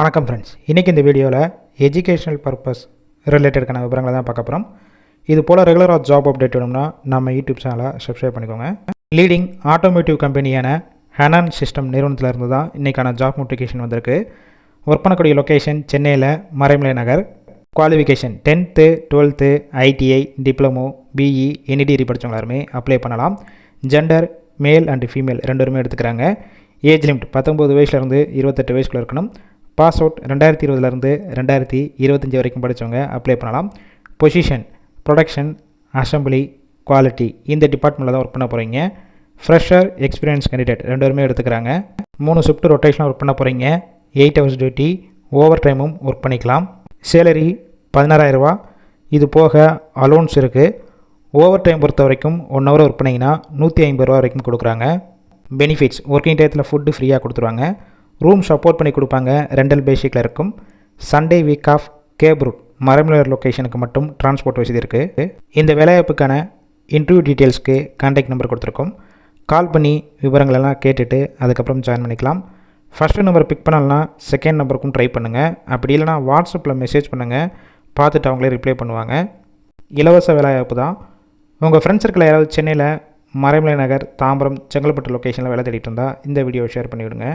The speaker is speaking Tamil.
வணக்கம் ஃப்ரெண்ட்ஸ் இன்றைக்கி இந்த வீடியோவில் எஜுகேஷனல் பர்பஸ் ரிலேட்டடுக்கான விவரங்களை தான் பார்க்க போகிறோம் இது போல் ரெகுலராக ஜாப் அப்டேட் வேணும்னா நம்ம யூடியூப் சேனலை சப்ஸ்கிரைப் பண்ணிக்கோங்க. லீடிங் ஆட்டோமேட்டிவ் கம்பெனியான ஹேனான் சிஸ்டம் நிறுவனத்தில் இருந்து தான் இன்றைக்கான ஜாப் நோட்டிஃபிகேஷன் வந்திருக்கு. ஒர்க் பண்ணக்கூடிய லொக்கேஷன் சென்னையில் Maraimalai Nagar. Qualification tenth twelfth ITI diploma BE any degree படித்தவங்க எல்லாருமே அப்ளை பண்ணலாம். ஜெண்டர் மேல் அண்ட் ஃபீமேல் ரெண்டு பேருமே எடுத்துக்கிறாங்க ஏஜ் லிமிட் பத்தொம்பது வயசுலேருந்து இருபத்தெட்டு வயசுக்குள்ளே இருக்கணும். பாஸ் அவுட் ரெண்டாயிரத்தி இருபதுலேருந்து ரெண்டாயிரத்தி இருபத்தஞ்சி வரைக்கும் படித்தவங்க அப்ளை பண்ணலாம். பொசிஷன் ப்ரொடக்ஷன் அசம்பிளி குவாலிட்டி இந்த டிபார்ட்மெண்ட்டில் தான் ஒர்க் பண்ண போகிறீங்க ஃப்ரெஷர் எக்ஸ்பீரியன்ஸ் கேண்டிடேட் ரெண்டு பேருமே எடுத்துக்கிறாங்க. மூணு ஷிஃப்ட் ரொட்டேஷனாக ஒர்க் பண்ண போகிறீங்க எயிட் ஹவர்ஸ் டியூட்டி ஓவர் டைமும் ஒர்க் பண்ணிக்கலாம். சேலரி பதினாறாயிரரூவா இது போக அலோன்ஸ் இருக்குது ஓவர் டைம் பொறுத்த வரைக்கும் ஒன் ஹவர் ஒர்க் பண்ணிங்கன்னா நூற்றி ஐம்பது ரூபா வரைக்கும் கொடுக்குறாங்க. பெனிஃபிட்ஸ் ஒர்க்கிங் டயத்தில் ஃபுட்டு ஃப்ரீயாக கொடுத்துருவாங்க. ரூம் சப்போர்ட் பண்ணி கொடுப்பாங்க. ரெண்டல் பேசிக்கில் இருக்கும். Sunday week off cab route மரமலர் லொக்கேஷனுக்கு மட்டும் டிரான்ஸ்போர்ட் வசதி இருக்குது இந்த வேலைவாய்ப்புக்கான இன்டர்வியூ டீட்டெயில்ஸ்க்கு கான்டாக்ட் நம்பர் கொடுத்துருக்கோம். கால் பண்ணி விவரங்களெல்லாம் கேட்டுட்டு அதுக்கப்புறம் ஜாயின் பண்ணிக்கலாம். ஃபஸ்ட்டு நம்பர் பிக் பண்ணலன்னா செகண்ட் நம்பருக்கும் ட்ரை பண்ணுங்கள் அப்படி இல்லைனா வாட்ஸ்அப்பில் மெசேஜ் பண்ணுங்கள் பார்த்துட்டு அவங்களே ரிப்ளை பண்ணுவாங்க. இலவச வேலைவாய்ப்பு தான். உங்கள் ஃப்ரெண்ட்ஸ் சர்க்கிளில் யாராவது சென்னையில் மறைமலை நகர் தாம்பரம் செங்கல்பட்டு லொக்கேஷனில் வேலை தேடிட்டு இருந்தால் இந்த வீடியோவை ஷேர் பண்ணிவிடுங்க.